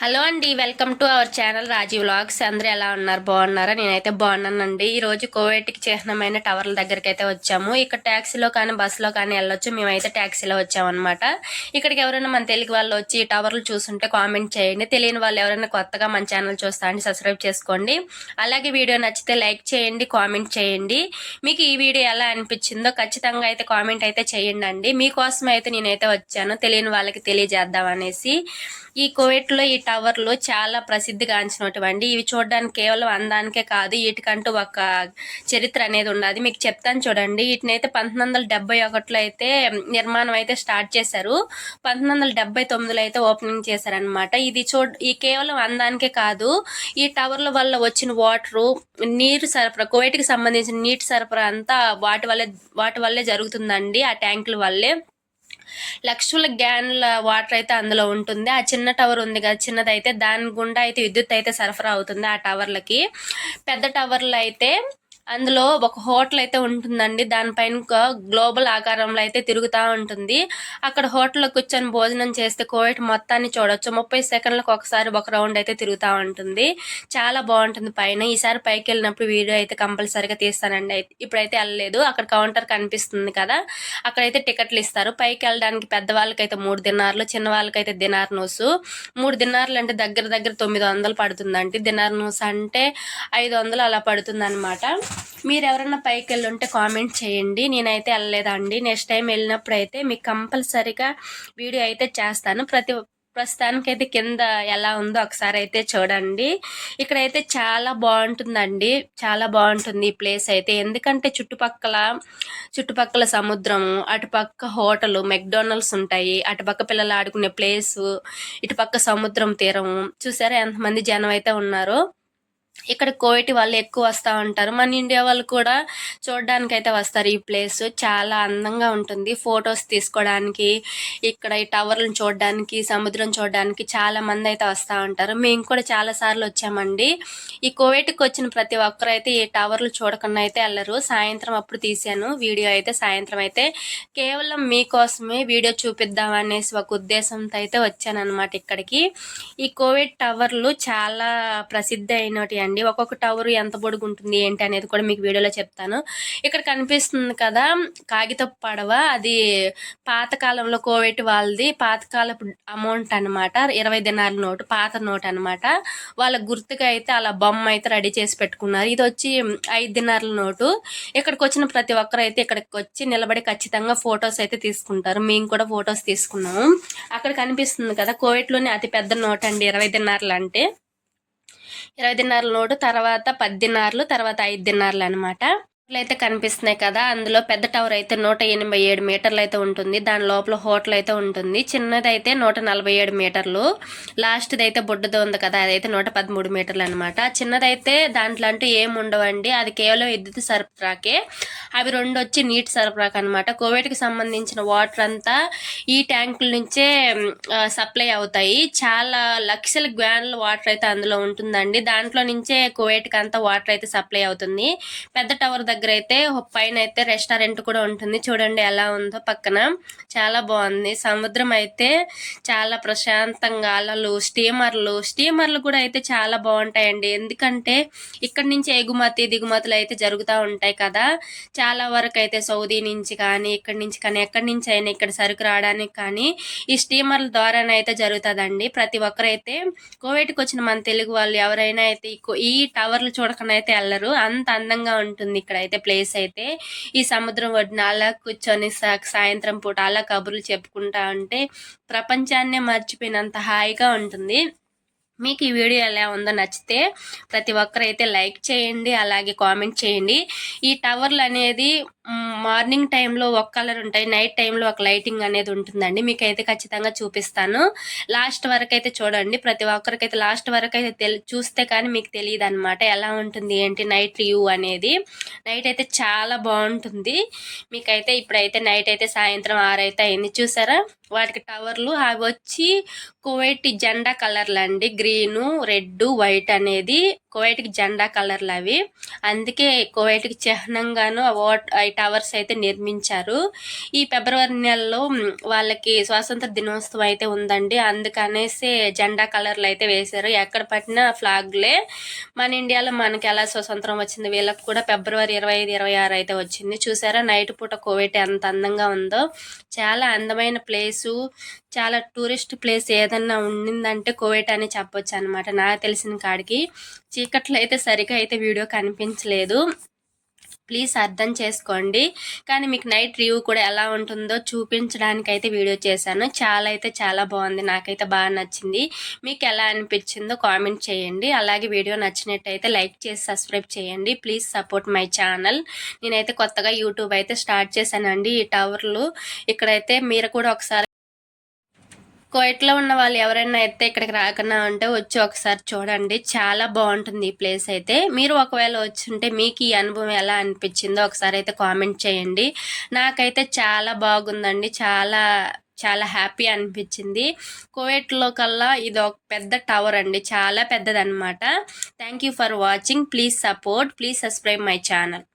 Hello అండి welcome to our channel Rajeev vlogs. అందరూ ఎలా ఉన్నారు? బాగున్నారా? నేనైతే బాగున్నానండి. ఈ రోజు చిహ్నమైన టవర్ల దగ్గరికి అయితే వచ్చాము. ఇక్కడ ట్యాక్సీలో కానీ బస్సులో కానీ వెళ్ళొచ్చు. మేమైతే ట్యాక్సీలో వచ్చామన్నమాట. ఇక్కడికి ఎవరైనా మన తెలుగు వాళ్ళు వచ్చి ఈ టవర్లు చూస్తుంటే కామెంట్ చేయండి. తెలియని వాళ్ళు ఎవరైనా కొత్తగా మన ఛానల్ చూస్తా అండి సబ్స్క్రైబ్ చేసుకోండి. అలాగే వీడియో నచ్చితే లైక్ చేయండి కామెంట్ చేయండి. మీకు ఈ వీడియో ఎలా అనిపించిందో ఖచ్చితంగా అయితే కామెంట్ అయితే చేయండి అండి మీకోసం అయితే నేనైతే వచ్చాను. తెలియని వాళ్ళకి తెలియజేద్దాం అనేసి. ఈ కోవిడ్లో ఈ టవర్లు చాలా ప్రసిద్ధిగాంచినటువంటి ఇవి చూడడానికి కేవలం అందానికే కాదు వీటికంటూ ఒక చరిత్ర అనేది ఉండదు. మీకు చెప్తాను చూడండి. వీటిని అయితే పంతొమ్మిది వందల డెబ్బై ఒకటిలో అయితే నిర్మాణం అయితే స్టార్ట్ చేశారు. పంతొమ్మిది వందల డెబ్బై తొమ్మిదిలో అయితే ఓపెనింగ్ చేశారనమాట ఇది చూ ఈ కేవలం అందానికే కాదు ఈ టవర్ల వల్ల వచ్చిన వాటరు నీరు సరఫరా కోవేటికి సంబంధించిన నీటి సరఫరా అంతా వాటి వల్లే వాటి వల్లే జరుగుతుందండి. ఆ ట్యాంకుల వల్లే. లక్షల గ్యాన్ల వాటర్ అయితే అందులో ఉంటుంది. ఆ చిన్న టవర్ ఉంది కదా చిన్నదైతే దాని గుండా అయితే విద్యుత్ అయితే సరఫరా అవుతుంది ఆ టవర్లకి. పెద్ద టవర్లు అయితే అందులో ఒక హోటల్ అయితే ఉంటుందండి. దానిపైన గ్లోబల్ ఆకారంలో అయితే తిరుగుతూ ఉంటుంది. అక్కడ హోటల్లో కూర్చొని భోజనం చేస్తే కోవిడ్ మొత్తాన్ని చూడొచ్చు. ముప్పై సెకండ్లకు ఒకసారి ఒక రౌండ్ అయితే తిరుగుతూ ఉంటుంది. చాలా బాగుంటుంది పైన. ఈసారి పైకి వెళ్ళినప్పుడు వీడియో అయితే కంపల్సరీగా తీస్తానండి. అయితే ఇప్పుడైతే వెళ్ళలేదు. అక్కడ కౌంటర్ కనిపిస్తుంది కదా. అక్కడైతే టికెట్లు ఇస్తారు. పైకి వెళ్ళడానికి పెద్దవాళ్ళకైతే మూడు దినార్లు చిన్న వాళ్ళకైతే దినార్ నూసు. మూడు దినార్లు అంటే దగ్గర దగ్గర తొమ్మిది వందలు పడుతుందండి. దినార్ నూసు అంటే ఐదు వందలు అలా పడుతుంది అనమాట మీరు ఎవరైనా పైకి వెళ్ళి ఉంటే కామెంట్ చేయండి. నేనైతే వెళ్ళలేదండి నెక్స్ట్ టైం వెళ్ళినప్పుడు అయితే మీకు కంపల్సరీగా వీడియో అయితే చేస్తాను. ప్రతి ప్రస్తుతానికి అయితే కింద ఎలా ఉందో ఒకసారి అయితే చూడండి. ఇక్కడైతే చాలా బాగుంటుందండి. చాలా బాగుంటుంది ఈ ప్లేస్ అయితే. ఎందుకంటే చుట్టుపక్కల చుట్టుపక్కల సముద్రము అటుపక్క హోటల్ మెక్డోనల్డ్స్ ఉంటాయి. అటుపక్క పిల్లలు ఆడుకునే ప్లేసు ఇటుపక్క సముద్రం తీరము. చూసారా ఎంతమంది జనం అయితే ఉన్నారో? ఇక్కడ కోవిటి వాళ్ళు ఎక్కువ వస్తూ ఉంటారు. మన ఇండియా వాళ్ళు కూడా చూడడానికి అయితే వస్తారు ఈ ప్లేస్. చాలా అందంగా ఉంటుంది. ఫొటోస్ తీసుకోవడానికి ఇక్కడ ఈ టవర్లను చూడడానికి సముద్రం చూడడానికి చాలా మంది అయితే వస్తూ ఉంటారు. మేము కూడా చాలా సార్లు వచ్చామండి. ఈ కోవిడ్కి వచ్చిన ప్రతి ఒక్కరు అయితే ఈ టవర్లు చూడకుండా అయితే వెళ్ళరు. సాయంత్రం అప్పుడు తీసాను వీడియో అయితే. సాయంత్రం అయితే కేవలం మీకోసమే వీడియో చూపిద్దాం అనేసి ఒక ఉద్దేశంతో అయితే వచ్చాను అనమాట ఇక్కడికి. ఈ కోవిడ్ టవర్లు చాలా ప్రసిద్ధి అయినటి అండి. ఒక్కొక్క టవర్ ఎంత పొడుగు ఉంటుంది ఏంటి అనేది కూడా మీకు వీడియోలో చెప్తాను. ఇక్కడ కనిపిస్తుంది కదా కాగితపు పడవ. అది పాతకాలంలో కోవిడ్ వాళ్ళది. పాతకాలపు అమౌంట్ అనమాట ఇరవై దినాల నోటు పాత నోట్ అనమాట వాళ్ళ గుర్తుగా అయితే అలా బొమ్మ అయితే రెడీ చేసి పెట్టుకున్నారు. ఇది వచ్చి ఐదు దినాల నోటు. ఇక్కడికి వచ్చిన ప్రతి ఒక్కరు అయితే ఇక్కడికి వచ్చి నిలబడి ఖచ్చితంగా ఫొటోస్ అయితే తీసుకుంటారు. మేము కూడా ఫొటోస్ తీసుకున్నాము. అక్కడ కనిపిస్తుంది కదా కోవిడ్లోనే అతి పెద్ద నోట్ అండి ఇరవై దినార్లు అంటే. ఇరవై దినారుల నోటు తర్వాత పది దినార్లు తర్వాత ఐదు దినార్లు అనమాట అయితే కనిపిస్తున్నాయి కదా అందులో పెద్ద టవర్ అయితే నూట ఎనభై ఏడు మీటర్లు అయితే ఉంటుంది. దాని లోపల హోటల్ అయితే ఉంటుంది. చిన్నది అయితే నూట నలభై ఏడు మీటర్లు. లాస్ట్ది అయితే బుడ్డది ఉంది కదా అదైతే నూట పదమూడు మీటర్లు అనమాట చిన్నదైతే దాంట్లో అంటూ ఏముండవండి ఉండవండి అది కేవలం విద్యుత్ సరఫరాకే. అవి రెండు వచ్చి నీటి సరఫరాకు అనమాట కోవిడ్కి సంబంధించిన వాటర్ అంతా ఈ ట్యాంకుల నుంచే సప్లై అవుతాయి. చాలా లక్షల గ్వాన్ల వాటర్ అయితే అందులో ఉంటుందండి. దాంట్లో నుంచే కోవిడ్కి అంతా వాటర్ అయితే సప్లై అవుతుంది. పెద్ద టవర్ దగ్గర దగ్గర అయితే పైన అయితే రెస్టారెంట్ కూడా ఉంటుంది. చూడండి ఎలా ఉందో పక్కన. చాలా బాగుంది. సముద్రం అయితే చాలా ప్రశాంతంగా అలలు స్టీమర్లు. స్టీమర్లు కూడా అయితే చాలా బాగుంటాయండి. ఎందుకంటే ఇక్కడ నుంచి ఎగుమతి దిగుమతులు అయితే జరుగుతూ ఉంటాయి కదా. చాలా వరకు అయితే సౌదీ నుంచి కానీ ఇక్కడి నుంచి కానీ ఎక్కడి నుంచి అయినా ఇక్కడ సరుకు రావడానికి కానీ ఈ స్టీమర్ల ద్వారానైతే జరుగుతుందండి. ప్రతి ఒక్కరైతే కోవిడ్కి వచ్చిన మన తెలుగు వాళ్ళు ఎవరైనా అయితే ఈ టవర్లు చూడకనైతే వెళ్ళరు. అంత అందంగా ఉంటుంది ఇక్కడ అయితే ప్లేస్ అయితే ఈ సముద్రం ఒడ్డున అలా కూర్చొని సాయంత్రం పూట అలా కబుర్లు చెప్పుకుంటా ఉంటే ప్రపంచాన్నే మర్చిపోయినంత హాయిగా ఉంటుంది. మీకు ఈ వీడియో ఎలా ఉందో నచ్చితే ప్రతి ఒక్కరైతే లైక్ చేయండి అలాగే కామెంట్ చేయండి. ఈ టవర్లు అనేది మార్నింగ్ టైంలో ఒక కలర్ ఉంటాయి నైట్ టైంలో ఒక లైటింగ్ అనేది ఉంటుందండి. మీకు అయితే ఖచ్చితంగా చూపిస్తాను. లాస్ట్ వరకు అయితే చూడండి. ప్రతి ఒక్కరికైతే లాస్ట్ వరకు అయితే తెలి చూస్తే కానీ మీకు తెలియదు అనమాట ఎలా ఉంటుంది ఏంటి నైట్ వ్యూ అనేది. నైట్ అయితే చాలా బాగుంటుంది. మీకైతే ఇప్పుడైతే నైట్ అయితే సాయంత్రం ఆరైతే అయింది. చూసారా? వాటికి టవర్లు అవి వచ్చి కువైట్ జెండా కలర్లు అండి. గ్రీను రెడ్ వైట్ అనేది కువైట్కి జెండా కలర్లు అవి. అందుకే కువైట్కి చిహ్నంగాను ఈ టవర్స్ అయితే నిర్మించారు. ఈ ఫిబ్రవరి నెలలో వాళ్ళకి స్వాతంత్ర దినోత్సవం అయితే ఉందండి. అందుకనేసి జెండా కలర్లు అయితే వేశారు. ఎక్కడ పట్టినా ఫ్లాగ్లే. మన ఇండియాలో మనకి ఎలా స్వతంత్రం వచ్చింది వీళ్ళకి కూడా ఫిబ్రవరి ఇరవై ఐదు ఇరవై ఆరు అయితే వచ్చింది. చూసారా నైట్ పూట కోవిడ్ ఎంత అందంగా ఉందో. చాలా అందమైన ప్లేసు. చాలా టూరిస్ట్ ప్లేస్ ఏదన్నా ఉండిందంటే కోవిట్ అని చెప్పొచ్చు అనమాట నాకు తెలిసిన కాడికి చీకట్లో అయితే సరిగా అయితే వీడియో కనిపించలేదు. ప్లీజ్ అర్థం చేసుకోండి. కానీ మీకు నైట్ రివ్యూ కూడా ఎలా ఉంటుందో చూపించడానికి అయితే వీడియో చేశాను. చాలా అయితే చాలా బాగుంది. నాకైతే బాగా నచ్చింది. మీకు ఎలా అనిపించిందో కామెంట్ చేయండి. అలాగే వీడియో నచ్చినట్టయితే లైక్ చేసి సబ్స్క్రైబ్ చేయండి. Please support my channel. నేనైతే కొత్తగా యూట్యూబ్ అయితే స్టార్ట్ చేశానండి ఈ టవర్లు. ఇక్కడైతే మీరు కూడా ఒకసారి కోయట్లో ఉన్న వాళ్ళు ఎవరైనా అయితే ఇక్కడికి రాకుండా ఉంటే వచ్చి ఒకసారి చూడండి. చాలా బాగుంటుంది ఈ ప్లేస్ అయితే. మీరు ఒకవేళ వచ్చి ఉంటే మీకు ఈ అనుభవం ఎలా అనిపించిందో ఒకసారి అయితే కామెంట్ చేయండి. నాకైతే చాలా బాగుందండి. చాలా చాలా హ్యాపీ అనిపించింది. కోవేట్లో కల్లా ఇది ఒక పెద్ద టవర్ అండి. చాలా పెద్దదన్నమాట. Thank you for watching. Please support. Please subscribe my channel.